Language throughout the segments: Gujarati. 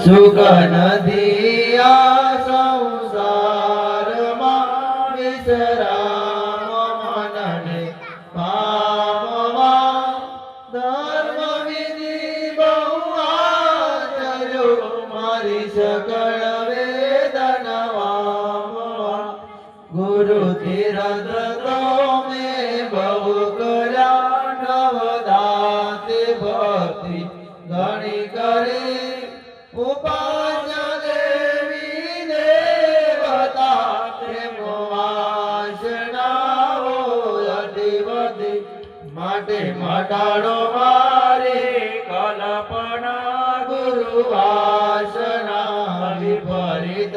સુખ નથી આ સંસારમાં વિશ્રામ મનને પામવા ધર્મ વિધિ બહુ આચર્યો મારી સકળ વેદનવા ગુરુ તીરથ મટાડો મારે કલ્પના ગુરુ વાસના વિપરીત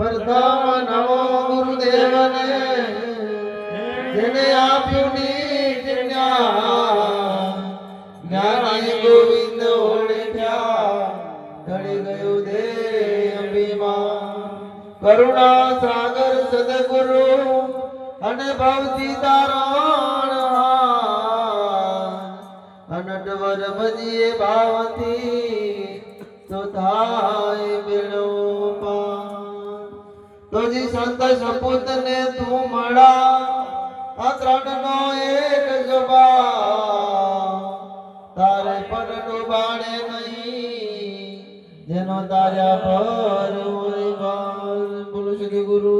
પ્રથમ નમો ગુરુદેવને, જેને આપ્યું જ્ઞાન. ગોવિંદ ઓળખ્યા, ઢળી ગયું દેહ અભિમાન. કરુણા સાગર સદગુરુ અને ભવતી તારણ અનટવર ભજીએ ભાવથી તો થાય મેળવું. તો જી સંત સપૂત ને તું મળા આ ત્રણ નો એક જબા તારે પણ ડૂબાડે નહીં જેનો તાર્યા પર બાલ સદગુરુ ગુરુ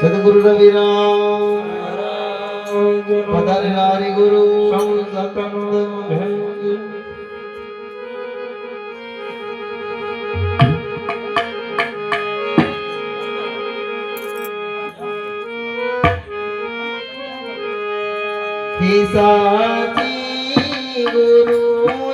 સદગુરુ રવિરામ પધારે નારી ગુરુ पिसाची गुरु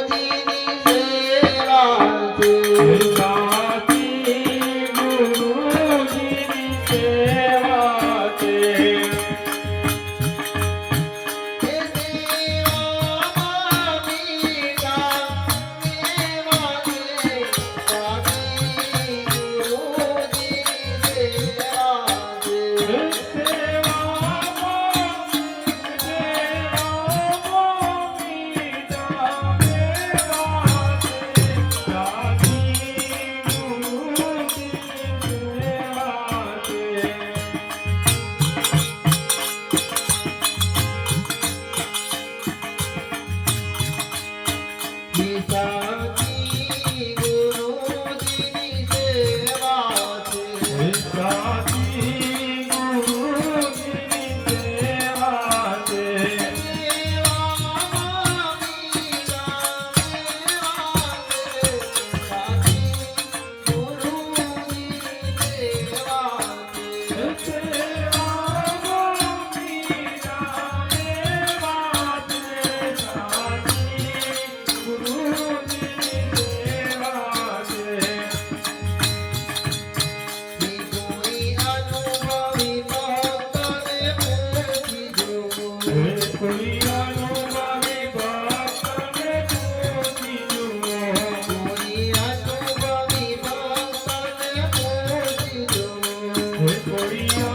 Oh, yeah.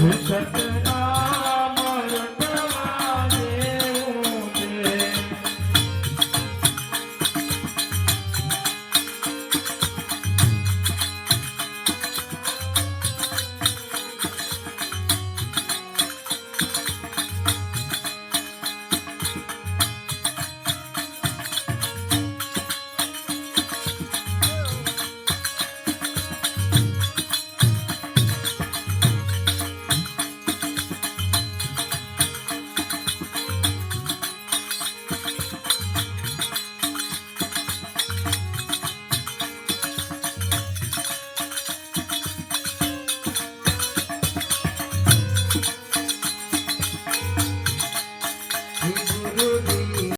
Mm-hmm.